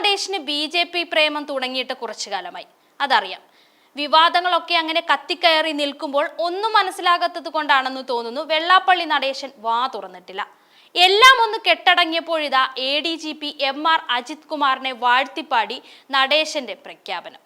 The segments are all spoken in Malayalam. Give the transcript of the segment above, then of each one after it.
നടേശന് ബി ജെ പി പ്രേമം തുടങ്ങിയിട്ട് കുറച്ചു കാലമായി. അതറിയാം. വിവാദങ്ങളൊക്കെ അങ്ങനെ കത്തിക്കയറി നിൽക്കുമ്പോൾ ഒന്നും മനസ്സിലാകാത്തത് കൊണ്ടാണെന്ന് തോന്നുന്നു വെള്ളാപ്പള്ളി നടേശൻ വാ തുറന്നിട്ടില്ല. എല്ലാം ഒന്ന് കെട്ടടങ്ങിയപ്പോഴിതാ A D G P M R Ajith കുമാറിനെ വാഴ്ത്തിപ്പാടി നടേശന്റെ പ്രഖ്യാപനം.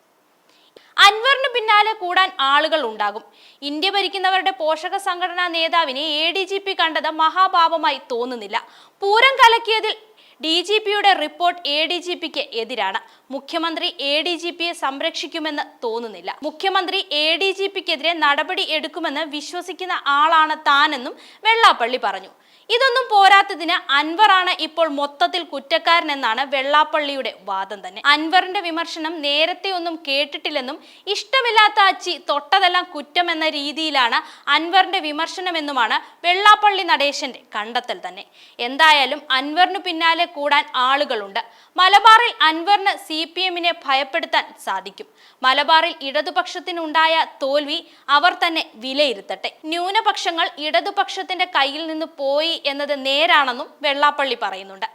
അൻവറിന് പിന്നാലെ കൂടാൻ ആളുകൾ ഉണ്ടാകും. ഇന്ത്യ ഭരിക്കുന്നവരുടെ പോഷക സംഘടനാ നേതാവിനെ എ ഡി ജി പി കണ്ടത് മഹാഭാവമായി തോന്നുന്നില്ല. പൂരം കലക്കിയതിൽ ഡി ജി പിയുടെ റിപ്പോർട്ട് എ ഡി ജി പിക്ക് എതിരാണ്. മുഖ്യമന്ത്രി എ ഡി ജി പിയെ സംരക്ഷിക്കുമെന്ന് തോന്നുന്നില്ല. മുഖ്യമന്ത്രി എ ഡി ജി പിക്കെതിരെ നടപടി എടുക്കുമെന്ന് വിശ്വസിക്കുന്ന ആളാണ് താനെന്നും വെള്ളാപ്പള്ളി പറഞ്ഞു. ഇതൊന്നും പോരാത്തതിന് അൻവറാണ് ഇപ്പോൾ മൊത്തത്തിൽ കുറ്റക്കാരൻ എന്നാണ് വെള്ളാപ്പള്ളിയുടെ വാദം തന്നെ. അൻവറിന്റെ വിമർശനം നേരത്തെ ഒന്നും കേട്ടിട്ടില്ലെന്നും ഇഷ്ടമില്ലാത്ത അച്ചി തൊട്ടതെല്ലാം കുറ്റം എന്ന രീതിയിലാണ് അൻവറിന്റെ വിമർശനമെന്നുമാണ് വെള്ളാപ്പള്ളി നടേശന്റെ കണ്ടെത്തൽ തന്നെ. എന്തായാലും അൻവറിന് പിന്നാലെ കൂടാൻ ആളുകളുണ്ട്. മലബാറിൽ അൻവറിന് സി പി എമ്മിനെ ഭയപ്പെടുത്താൻ സാധിക്കും. മലബാറിൽ ഇടതുപക്ഷത്തിനുണ്ടായ തോൽവി അവർ തന്നെ വിലയിരുത്തട്ടെ. ന്യൂനപക്ഷങ്ങൾ ഇടതുപക്ഷത്തിന്റെ കയ്യിൽ നിന്ന് പോയി എന്നത് നേരാണെന്നും വെള്ളാപ്പള്ളി പറയുന്നുണ്ട്.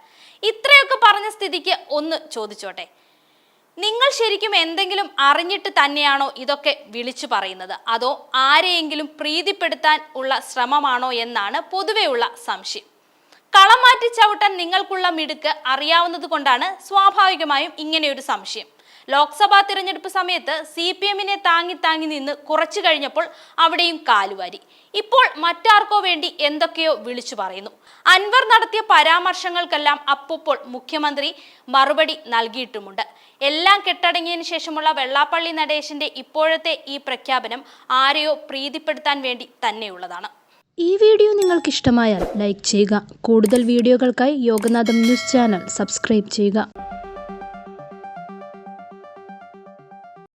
ഇത്രയൊക്കെ പറഞ്ഞ സ്ഥിതിക്ക് ഒന്ന് ചോദിച്ചോട്ടെ. നിങ്ങൾ ശരിക്കും എന്തെങ്കിലും അറിഞ്ഞിട്ട് തന്നെയാണോ ഇതൊക്കെ വിളിച്ചു പറയുന്നത്? അതോ ആരെയെങ്കിലും പ്രീതിപ്പെടുത്താൻ ഉള്ള ശ്രമമാണോ എന്നാണ് പൊതുവെയുള്ള സംശയം. കളം മാറ്റി ചവിട്ടാൻ നിങ്ങൾക്കുള്ള മിടുക്ക് അറിയാവുന്നത് കൊണ്ടാണ് സ്വാഭാവികമായും ഇങ്ങനെയൊരു സംശയം. ലോക്സഭാ തിരഞ്ഞെടുപ്പ് സമയത്ത് സി പി എമ്മിനെ താങ്ങി താങ്ങി നിന്ന് കുറച്ചു കഴിഞ്ഞപ്പോൾ അവിടെയും കാലുവാരി. ഇപ്പോൾ മറ്റാർക്കോ വേണ്ടി എന്തൊക്കെയോ വിളിച്ചു പറയുന്നു. അൻവർ നടത്തിയ പരാമർശങ്ങൾക്കെല്ലാം അപ്പപ്പോൾ മുഖ്യമന്ത്രി മറുപടി നൽകിയിട്ടുമുണ്ട്. എല്ലാം കെട്ടടങ്ങിയതിനു ശേഷമുള്ള വെള്ളാപ്പള്ളി നടേശന്റെ ഇപ്പോഴത്തെ ഈ പ്രഖ്യാപനം ആരെയോ പ്രീതിപ്പെടുത്താൻ വേണ്ടി തന്നെയുള്ളതാണ്. ഈ വീഡിയോ നിങ്ങൾക്ക് ഇഷ്ടമായാൽ ലൈക്ക് ചെയ്യുക. കൂടുതൽ വീഡിയോകൾക്കായി യോഗനാഥം ന്യൂസ് ചാനൽ സബ്സ്ക്രൈബ് ചെയ്യുക.